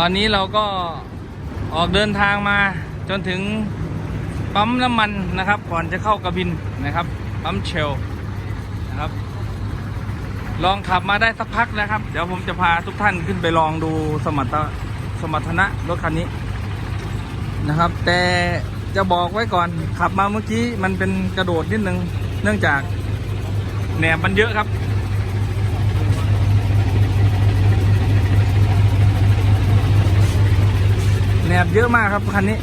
ตอนนี้เราก็ออกเดินทางมาจนถึงปั๊มน้ำมันนะครับ ก่อนจะเข้ากระบินนะครับ ปั๊มเชลนะครับ ลองขับมาได้สักพักนะครับ เดี๋ยวผมจะพาทุกท่านขึ้นไปลองดูสมรรถสมรรถนะรถคันนี้นะครับ แต่จะบอกไว้ก่อนขับมาเมื่อกี้มันเป็นกระโดดนิดนึง เนื่องจากแหนบมันเยอะครับ แหนบเยอะมากครับคันนี้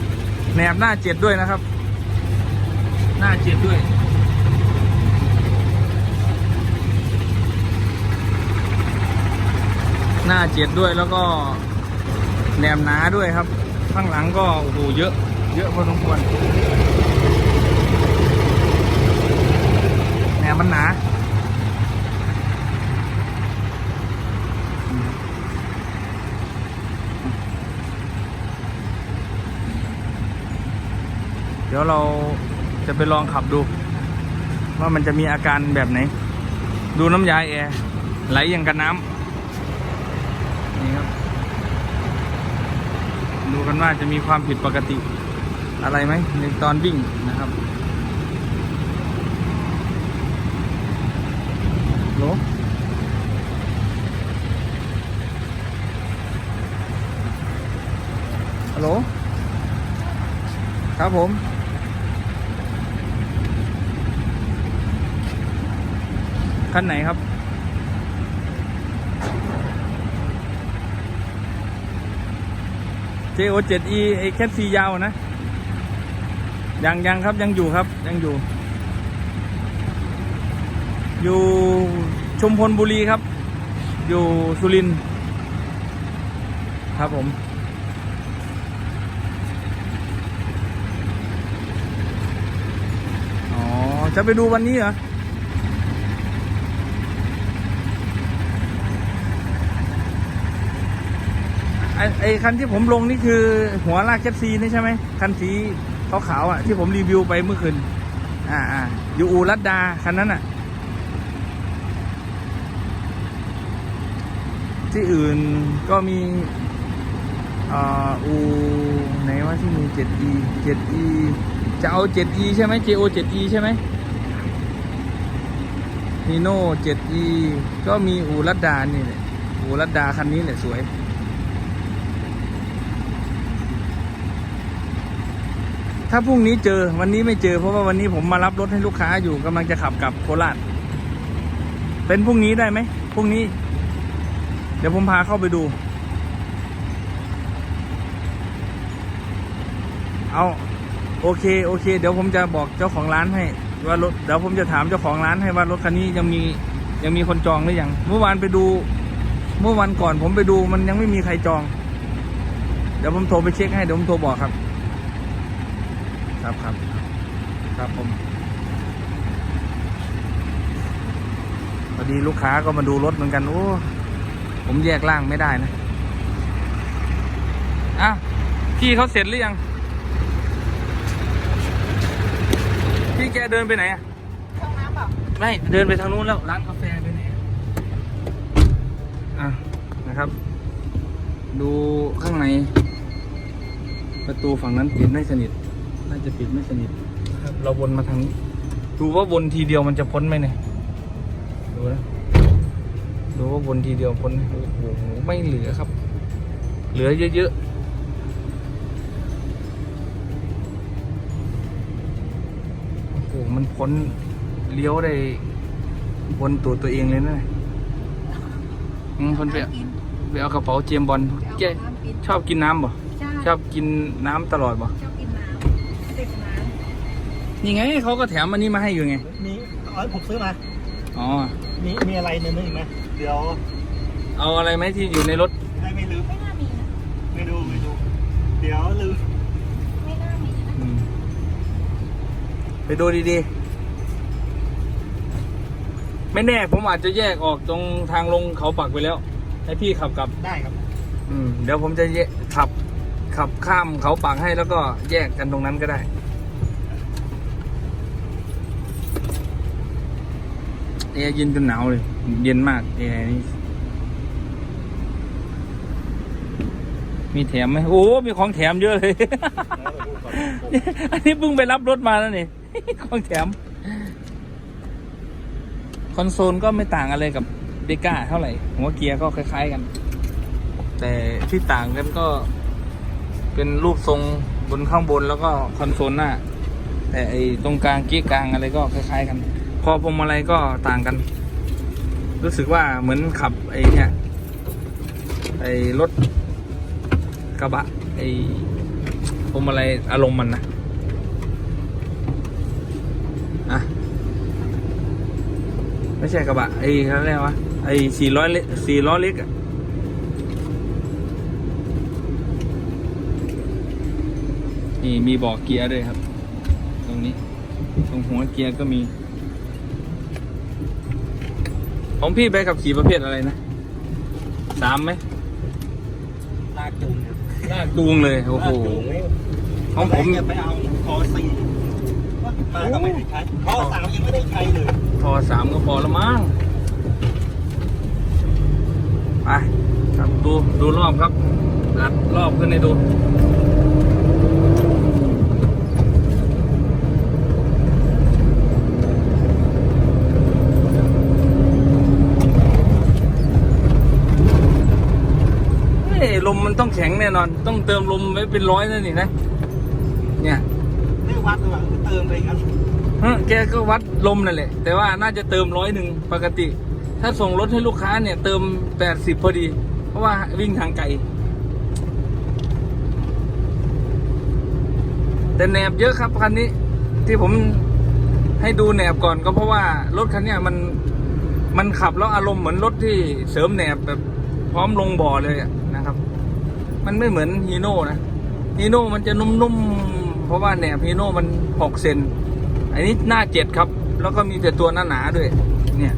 แหนบหน้าเจ็ดด้วยนะครับ หน้าเจ็ดด้วยหน้าเจ็ดด้วยแล้วก็แหนมหนาด้วยครับ ข้างหลังก็โอ้โหเยอะ เยอะพอสมควรแหนมมันหนา ดี๋ยวเราจะไปลองขับดู ว่ามันจะมีอาการแบบไหน ดูน้ำยาแอร์ไหลอย่างกับน้ำนี่ครับดูกันว่าจะมีความผิดปกติอะไรไหมในตอนวิ่งนะครับโลฮัลโหล ครับผม คันไหนครับ JO7E ไอ้แคทซียาวนะ ยังยังครับยังอยู่ครับยังอยู่ อยู่ชุมพลบุรีครับ อยู่สุรินครับผมอ๋อจะไปดูวันนี้เหรอ ไอไอคันที่ผมลงนี่คือหัวลากแคปซีนี่ใช่ไหมคันสีขาวๆอะที่ผมรีวิวไปเมื่อคืนอ่าอ่าอยู่อูรัดดาคันนั้นอะ ที่อื่นก็มีอ่าอูไหนว่าที่มี 7e 7e จะเอา 7e ใช่ไหม JO 7e ใช่ไหมนีโน่ 7e ก็มีอูรัดดานี่แหละอูรัดดาคันนี้แหละสวย ถ้าพรุ่งนี้เจอวันนี้ไม่เจอเพราะว่าวันนี้ผมมารับรถให้ลูกค้าอยู่กำลังจะขับกลับโคราชเป็นพรุ่งนี้ได้ไหมพรุ่งนี้ เดี๋ยวผมพาเข้าไปดู เอาโอเคโอเค เดี๋ยวผมจะบอกเจ้าของร้านให้ว่ารถเดี๋ยวผมจะถามเจ้าของร้านให้ว่ารถคันนี้ยังมียังมีคนจองหรือยังเมื่อวานไปดู เมื่อวันก่อนผมไปดูมันยังไม่มีใครจอง เดี๋ยวผมโทรไปเช็คให้เดี๋ยวผมโทรบอกครับ ครับครับครับผมพอดีลูกค้าก็มาดูรถเหมือนกันโอ้ผมแยกล่างไม่ได้นะอ้าวพี่เขาเสร็จหรือยัง พี่แกเดินไปไหนอะช่องน้ำเปล่าไม่เดินไปทางนู้นแล้วร้านกาแฟไปไหนอะอะนะครับ ดูข้างใน ประตูฝั่งนั้นปิดไม่สนิท น่าจะปิดไม่สนิทครับ เราวนมาทางนี้ดูว่าวนทีเดียวมันจะพ้นไหมเนี่ย ดูนะ ดูว่าวนทีเดียวพ้นไหมโอ้โหไม่เหลือครับ เหลือเยอะๆ โอ้โห มันพ้นเลี้ยวได้วนตัวตัวเองเลยนะอืมคนไปเอากินไปเอากระเป๋าเจมส์บอลแกเอาน้ำกินชอบกินน้ำบ่ใช่ชอบกินน้ำตลอดบ่ นี่ไงเขาก็แถมอันนี้มาให้อยู่ไง มีอ๋อผมซื้อมา อ๋อ มีมีอะไรในนี้อีกไหมเดี๋ยวเอาอะไรไหมที่อยู่ในรถได้ไม่ลืมำไม่น่ามีนะไม่ดูไม่ดู เดี๋ยวลืมไม่น่ามีนะอืมไปดูดีๆ ไม่แน่ผมอาจจะแยกออกตรงทางลงเขาปักไปแล้ว ให้พี่ขับกลับ ได้ครับ อืม เดี๋ยวผมจะแยกขับขับข้ามเขาปักให้แล้วก็แยกกันตรงนั้นก็ได้ แอร์เย็นจนหนาวเลย เย็นมากแอร์นี่มีแถมไหมโอ้ มีของแถมเยอะเลย อันนี้เพิ่งไปรับรถมาแล้วนี่ ของแถม คอนโซลก็ไม่ต่างอะไรกับเดก้าเท่าไหร่ หัวเกียร์ก็คล้าย ๆกัน แต่ที่ต่างกันก็ เป็นรูปทรงบนข้างบนแล้วก็คอนโซลหน้า แต่ไอ้ตรงกลางเกียร์กลางอะไรก็คล้าย ๆ กัน คอพวงมาลัยก็ต่างกัน รู้สึกว่าเหมือนขับไอ้เนี่ยไอ้รถกระบะไอ้พวงมาลัยอารมณ์มันนะอะไม่ใช่กระบะไอ้เขาเรียกว่าไอ้สี่ร้อยสี่ล้อเล็กอะนี่มีบอกเกียร์ด้วยครับ ตรงนี้ ตรงหัวเกียร์ก็มี ของพี่ไปขับขี่ประเภทอะไรนะสามไหมลากจูงครับลากจูงเลยโอ้โห ของผมจะไปเอาคอสี่มาก็ไม่ได้ใช้คอสามยังไม่ได้ใช้เลยพอสามก็พอละมั้งไปครับดูดูรอบครับอัดรอบขึ้นให้ดู ลมมันต้องแข็งแน่นอน ต้องเติมลมไว้เป็นร้อยนั่นนี่นะ เนี่ยไม่วัดเลยว่ะเติมไปกันฮะแกก็วัดลมนั่นแหละ แต่ว่าน่าจะเติมร้อยหนึ่งปกติ ถ้าส่งรถให้ลูกค้าเนี่ยเติมแปดสิบพอดี เพราะว่าวิ่งทางไกลแต่แหนบเยอะครับคันนี้ ที่ผมให้ดูแหนบก่อนก็เพราะว่ารถคันเนี้ยมันมันขับแล้วอารมณ์เหมือนรถที่เสริมแหนบแบบพร้อมลงบ่อเลยอะนะครับ มันไม่เหมือนฮีโน่นะฮีโน่มันจะนุ่มๆ เพราะว่าแหนบฮีโน่มันหกเซนอันนี้หน้าเจ็ดครับ แล้วก็มีแต่ตัวหนาๆด้วย เนี่ย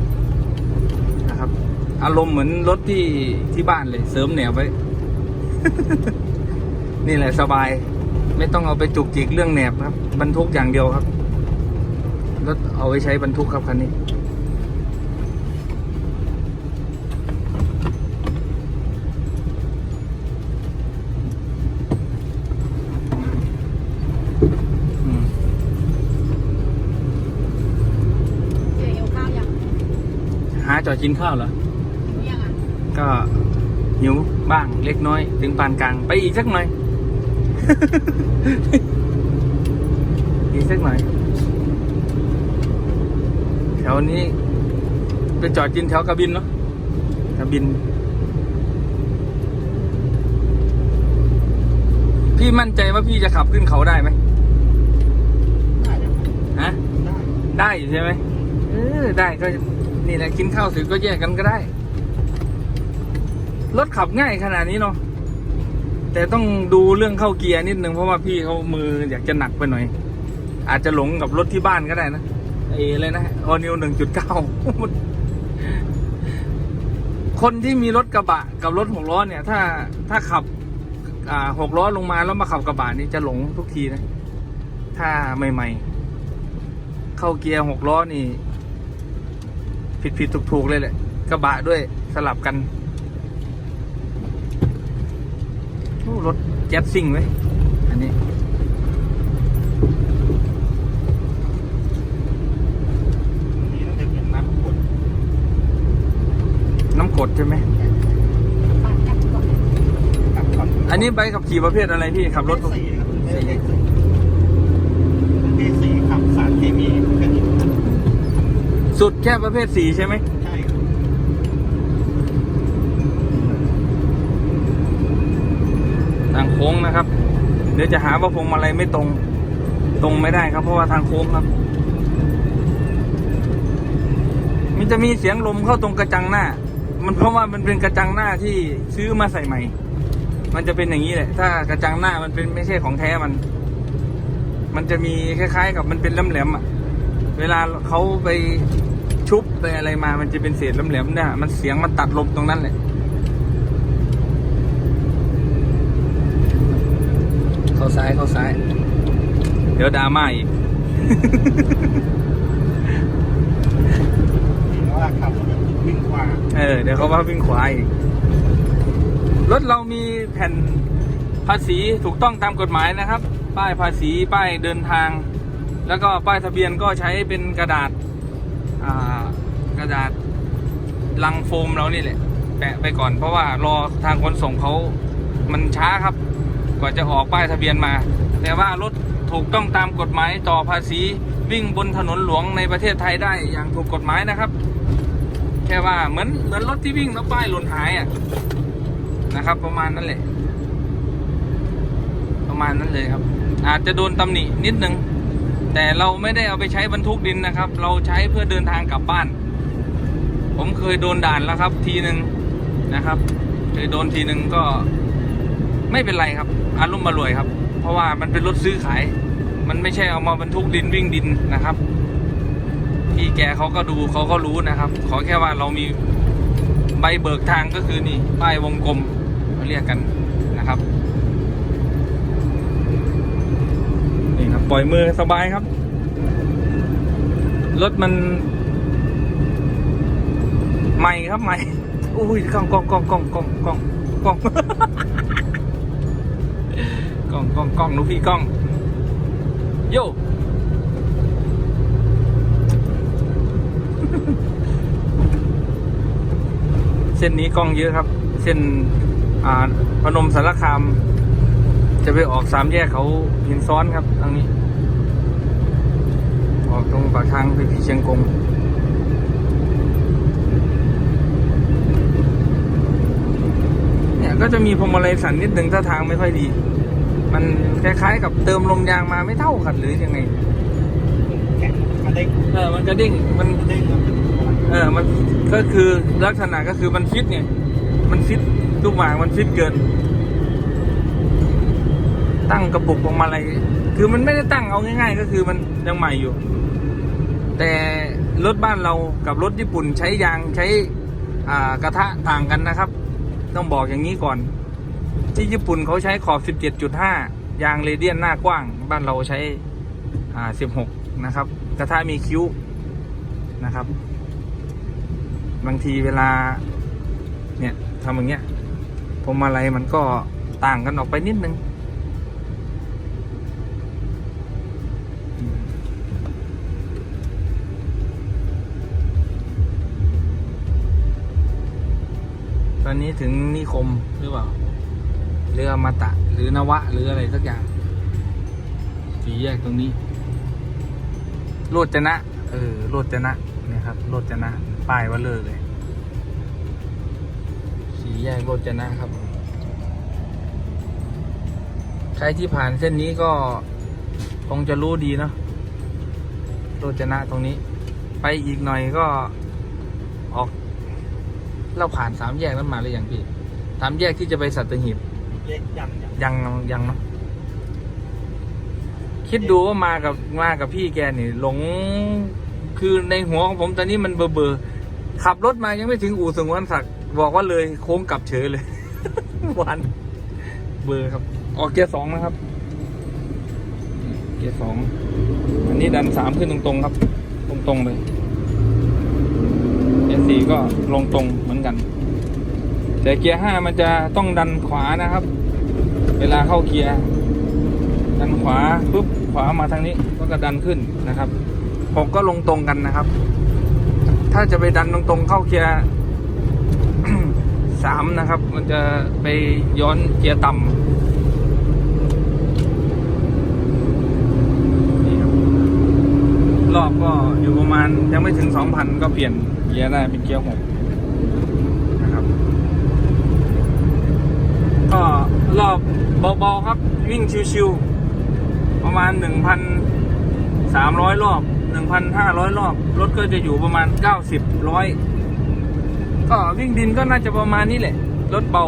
นะครับ อารมณ์เหมือนรถที่ที่บ้านเลย เสริมแหนบไว้ นี่แหละสบาย ไม่ต้องเอาไปจุกจิกเรื่องแหนบครับ บรรทุกอย่างเดียวครับรถเอาไว้ใช้บรรทุกครับคันนี้ จอดกินข้าวเหรอหิวยังอะก็หิวบ้างเล็กน้อย ถึงปานกลางไปอีกสักหน่อย อีกสักหน่อยแถวนี้ไปจอดกินแถวกระบินเนาะกระบิน พี่มั่นใจว่าพี่จะขับขึ้นเขาได้ไหมได้นะฮะได้ได้อยู่ใช่ไหมเออได้ก็ นี่แหละกินข้าวเสร็จก็แยกกันก็ได้ รถขับง่ายขนาดนี้เนาะแต่ต้องดูเรื่องเข้าเกียร์นิดนึงเพราะว่าพี่เขามืออยากจะหนักไปหน่อย อาจจะหลงกับรถที่บ้านก็ได้นะไอ้อะไรนะออนิวหนึ่งจุดเก้าคนที่มีรถกระบะกับรถหกล้อเนี่ย ถ้าถ้าขับ อ่าหกล้อลงมาแล้วมาขับกระบะนี่จะหลงทุกทีนะ ถ้าใหม่ ๆ เข้าเกียร์หกล้อนี่ ผิดผิดถูกถูกๆเลยแหละกระบะด้วยสลับกันโอ้รถแจ๊สซิ่งไว้ยอันนี้นี่ต้องจะเป็นน้ำขวดน้ำกรดใช่ไหมปาดกัดก่อนกับก่อนอันนี้ใบขับขี่ประเภทอะไรพี่ขับรถสี่ครับสี่ที่สี่ขับสารเคมีแค่นี้ สุดแค่ประเภทสีใช่ไหมใช่ครับทางโค้งนะครับ เดี๋ยวจะหาว่าพวงมาลัยไม่ตรง ตรงไม่ได้ครับ เพราะว่าทางโค้งครับ มันจะมีเสียงลมเข้าตรงกระจังหน้า มันเพราะว่ามันเป็นกระจังหน้าที่ซื้อมาใส่ใหม่ มันจะเป็นอย่างนี้แหละ ถ้ากระจังหน้ามันเป็นไม่ใช่ของแท้มัน มันจะมีคล้าย ๆ กับมันเป็นแหลมๆอะ เวลาเขาไปชุบไปอะไรมา มันจะเป็นเศษแหลมๆเนี่ยมันเสียงมันตัดลมตรงนั้นเลยเข้าซ้ายเข้าซ้าย เดี๋ยวดราม่าอีกเห็นว่าขับรถแบบวิ่งขวา เออ เดี๋ยวเขาว่าวิ่งขวาอีก รถเรามีแผ่นภาษีถูกต้องตามกฎหมายนะครับ ป้ายภาษีป้ายเดินทาง แล้วก็ป้ายทะเบียนก็ใช้เป็นกระดาษากระดาษลังโฟมเรานี่แหละแปะไปก่อนเพราะว่ารอทางขนส่งเขามันช้าครับ กว่าจะออกป้ายทะเบียนมา แต่ว่ารถถูกต้องตามกฎหมายต่อภาษีวิ่งบนถนนหลวงในประเทศไทยได้อย่างถูกกฎหมายนะครับ แค่ว่าเหมือนเหมือนรถที่วิ่งแล้วป้ายหล่นหายอะนะครับ ประมาณนั้นแหละ ประมาณนั้นเลยครับ อาจจะโดนตำหนินิดนึง แต่เราไม่ได้เอาไปใช้บรรทุกดินนะครับ เราใช้เพื่อเดินทางกลับบ้าน ผมเคยโดนด่านแล้วครับ ทีหนึ่งนะครับ เคยโดนทีหนึ่งก็ไม่เป็นไรครับอารมณ์มารวยครับ เพราะว่ามันเป็นรถซื้อขาย มันไม่ใช่เอามาบรรทุกดินวิ่งดินนะครับ พี่แกเขาก็ดูเขาก็รู้นะครับ ขอแค่ว่าเรามีใบเบิกทางก็คือนี่ป้ายวงกลมเขาเรียกกันนะครับ ปล่อยมือสบายครับ รถมัน ใหม่ครับใหม่อุ้ยกล้องกล้องกล้องกล้องกล้องกล้องกล้องกล้องกล้องกล้องหนูพี่กล้องโย่เส้นนี้กล้องเยอะครับ เส้นอ่าพนมสารคาม จะไปออกสามแยกเขาหินซ้อนครับทางนี้ ออกตรงปากทางไปพีเชียงกงเนี่ยก็จะมีพวงมาลัยสั่นนิดนึงถ้าทางไม่ค่อยดี มันคล้ายๆกับเติมลมยางมาไม่เท่ากันหรือยังไงแข็งมันเด้งเออมันกระดิ่งมันมันเด้งครับเออมันก็คือลักษณะก็คือมันฟิตเนี่ย มันฟิตลูกหมากมันฟิตเกิน ตั้งกระปุกพวงมาลัยคือมันไม่ได้ตั้งเอาง่าย ๆ ก็คือมันยังใหม่อยู่ แต่รถบ้านเรากับรถญี่ปุ่นใช้ยางใช้กระทะต่างกันนะครับ ต้องบอกอย่างนี้ก่อน ที่ญี่ปุ่นเขาใช้ขอบ 17.5 ยางเรเดียนหน้ากว้าง บ้านเราใช้16 นะครับ กระทะมีคิ้วนะครับ บางทีเวลา เนี่ยทำอย่างเงี้ยพวงมาลัยมันก็ต่างกันออกไปนิดนึง ตอนนี้ถึงนิคมหรือเปล่า เรือมาตะ หรือนวะ หรืออะไรสักอย่าง สีแยกตรงนี้ โรจนะ เออ โรจนะเนี่ยครับ โรจนะ ป้ายว่าเลอเลย สีแยกโรจนะครับ ใครที่ผ่านเส้นนี้ก็ คงจะรู้ดีเนาะ โรจนะตรงนี้ ไปอีกหน่อยก็ เราผ่านสามแยกนั้นมาหรือยังพี่สามแยกที่จะไปสัตหีบเล็กยังยังยังยังเนาะคิดดูว่ามากับมากับพี่แกนี่ หลงคือในหัวของผมตอนนี้มันเบอร์เบอร์ขับรถมายังไม่ถึงอู่สงวนศักดิ์บอกว่าเลยโค้งกลับเฉยเลย วันเบอร์ครับ ออกเกียร์สองนะครับ เกียร์สองอันนี้ดันสามขึ้นตรงๆครับ ตรงๆเลยเกียร์สี่ ก็ลงตรงเหมือนกัน แต่เกียร์ห้ามันจะต้องดันขวานะครับ เวลาเข้าเกียร์ดันขวาปุ๊บขวามาทางนี้ก็กระดันขึ้นนะครับหกก็ลงตรงกันนะครับ ถ้าจะไปดันตรงๆเข้าเกียร์สามนะครับ มันจะไปย้อนเกียร์ต่ำนี่ครับร อบก็อยู่ประมาณยังไม่ถึงสองพันก็เปลี่ยนเกียร์ได้เป็นเกียร์หกนะครับ ก็รอบเบาๆครับ วิ่งชิวๆประมาณ 1,300 รอบ 1,500 รอบ รถก็จะอยู่ประมาณ 90ร้อยก็วิ่งดินก็น่าจะประมาณนี้แหละ รถเบา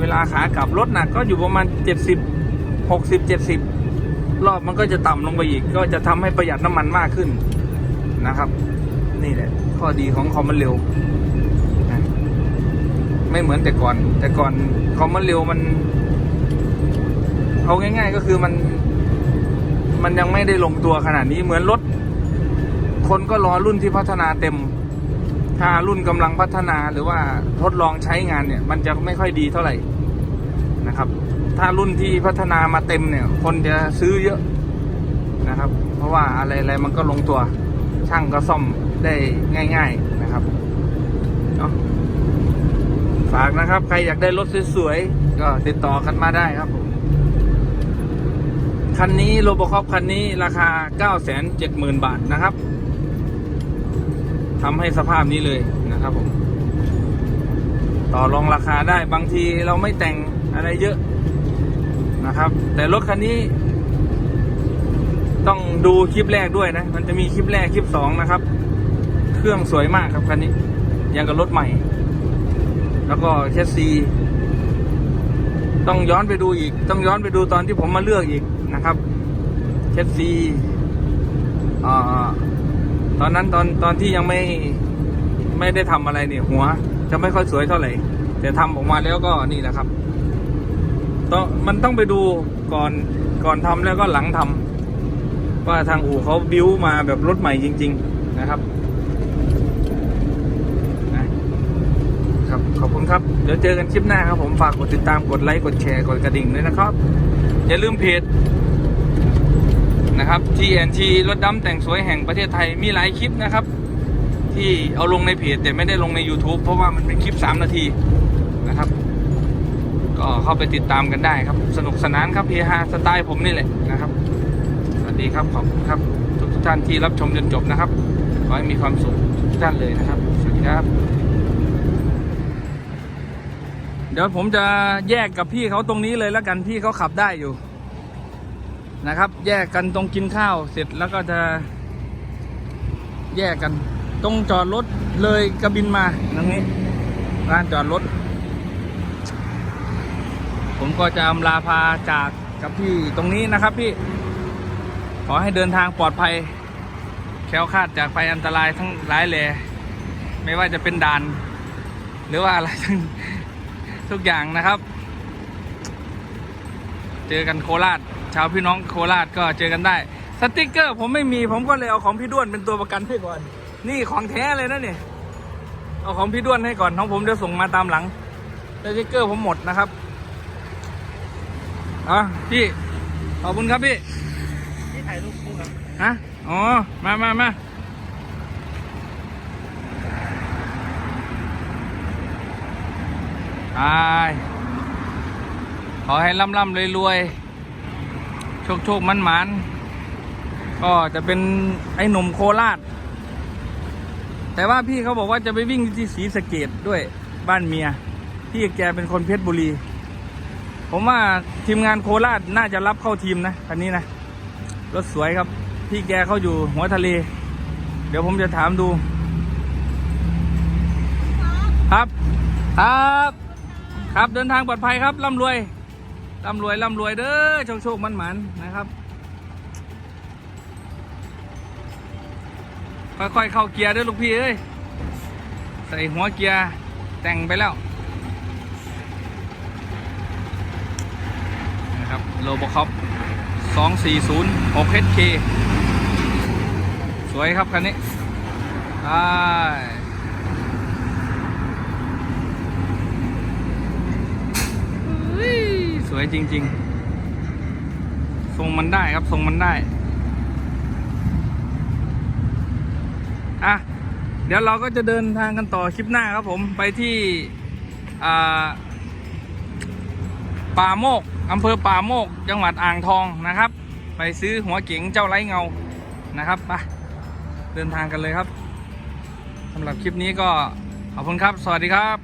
เวลาขากลับรถหนักก็อยู่ประมาณ 70 60 70 รอบมันก็จะต่ำลงไปอีก ก็จะทำให้ประหยัดน้ำมันมากขึ้นนะครับ นี่แหละ ข้อดีของคอมมันเร็วไม่เหมือนแต่ก่อน แต่ก่อนคอมมันเร็วมัน เอาง่ายๆก็คือมัน มันยังไม่ได้ลงตัวขนาดนี้เหมือนรถ คนก็รอรุ่นที่พัฒนาเต็ม ถ้ารุ่นกำลังพัฒนาหรือว่าทดลองใช้งานเนี่ย มันจะไม่ค่อยดีเท่าไหร่นะครับ ถ้ารุ่นที่พัฒนามาเต็มเนี่ย คนจะซื้อเยอะนะครับ เพราะว่าอะไรอะไรมันก็ลงตัว ช่างก็ซ่อมได้ง่าย ๆนะครับเนาะฝากนะครับ ใครอยากได้รถสวยๆ ก็ติดต่อกันมาได้ครับผมคันนี้โรบอคอปคันนี้ราคา 970,000 บาทนะครับทำให้สภาพนี้เลยนะครับผม ต่อรองราคาได้บางทีเราไม่แต่งอะไรเยอะ นะครับ แต่รถคันนี้ ต้องดูคลิปแรกด้วยนะ มันจะมีคลิปแรกคลิปสองนะครับ เครื่องสวยมากครับคันนี้ยังกับรถใหม่ แล้วก็แคสซีต้องย้อนไปดูอีก ต้องย้อนไปดูตอนที่ผมมาเลือกอีกนะครับแคสซีตอนนั้นตอนตอนที่ยังไม่ไม่ได้ทำอะไรเนี่ยหัว จะไม่ค่อยสวยเท่าไหร่แต่ทำออกมาแล้วก็นี่แหละครับ ต้องมันต้องไปดูก่อนก่อนทำแล้วก็หลังทำว่าทางอู่เขาบิ้วมาแบบรถใหม่จริง ๆนะครับนะครับขอบคุณครับ เดี๋ยวเจอกันคลิปหน้าครับผมฝากกดติดตามกดไลค์กดแชร์กดกระดิ่งด้วยนะครับ อย่าลืมเพจนะครับ TNT รถดำแต่งสวยแห่งประเทศไทยมีหลายคลิปนะครับ ที่เอาลงในเพจแต่ไม่ได้ลงใน YouTube เพราะว่ามันเป็นคลิป 3 นาทีนะครับ ก็เข้าไปติดตามกันได้ครับ สนุกสนานครับเฮฮาสไตล์ผมนี่แหละนะครับ สวัสดีครับขอบคุณครับทุกทุกท่านที่รับชมจนจบนะครับขอให้มีความสุขทุกท่านเลยนะครับ สวัสดีครับ เดี๋ยวผมจะแยกกับพี่เขาตรงนี้เลยแล้วกันพี่เขาขับได้อยู่นะครับ แยกกันตรงกินข้าวเสร็จแล้วก็จะแยกกัน ตรงจอดรถเลยกระบินมาตรงนี้ร้านจอดรถ ผมก็จะอำลาพาจากกับพี่ตรงนี้นะครับพี่ ขอให้เดินทางปลอดภัย แคล้วคลาดจากภัยอันตรายทั้งหลายแหล่ไม่ว่าจะเป็นด่าน หรือว่าอะไรทั้งทุกอย่างนะครับ เจอกันโคราชชาวพี่น้องโคราชก็เจอกันได้ สติกเกอร์ ผมไม่มีผมก็เลยเอาของพี่ด้วนเป็นตัวประกันให้ก่อน นี่ของแท้เลยนะเนี่ยเอาของพี่ด้วนให้ก่อนของผมเดี๋ยวส่งมาตามหลังสติกเกอร์ผมหมดนะครับ อะพี่ ขอบคุณครับพี่ ที่ถ่ายรูปคู่ครับฮะ อ๋อ มามามาตายขอให้ร่ำร่ำรวยรวยโชคโชคมันหมานก็จะเป็นไอ้หนุ่มโคราช แต่ว่าพี่เขาบอกว่าจะไปวิ่งที่ศรีสะเกดด้วยบ้านเมีย พี่แกเป็นคนเพชรบุรี ผมว่าทีมงานโคราชน่าจะรับเข้าทีมนะคันนี้นะรถสวยครับ พี่แกเขาอยู่หัวทะเล เดี๋ยวผมจะถามดู ครับครับ ครับเดินทางปลอดภัยครับร่ำรวยร่ำรวยร่ำรวยเด้อโชคโชคมันหมันนะครับค่อยๆเข้าเกียร์ด้อลูกพี่เอ้ยใส่หัวเกียร์แต่งไปแล้ว นะครับ โลโบคอป240 6HK สวยครับ คันนี้ได้เฮ้ยสวยจริง ๆ ทรงมันได้ครับ ทรงมันได้ อะ เดี๋ยวเราก็จะเดินทางกันต่อคลิปหน้าครับผม ไปที่ อ่าป่าโมก อำเภอป่าโมกจังหวัดอ่างทองนะครับ ไปซื้อหัวเก๋งเจ้าไร้เงานะครับไปเดินทางกันเลยครับสำหรับคลิปนี้ก็ขอบคุณครับ สวัสดีครับ